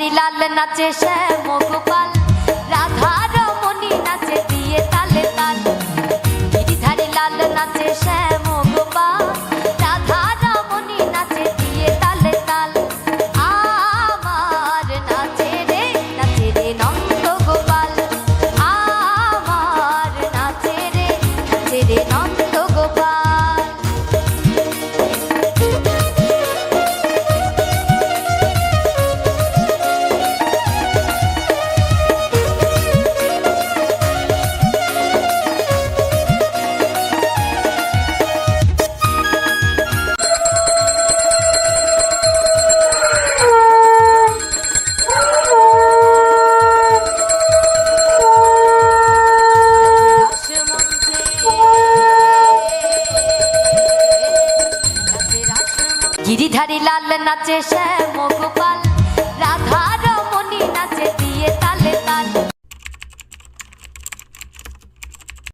রাত্রিলাল নাচে শ্যাম গোপাল রাধা রমণী নাচে দিয়ে তালে তাল। গিরিধারী লাল নাচে শ্যাম গিরিধারী লাল নাচে শ্যাম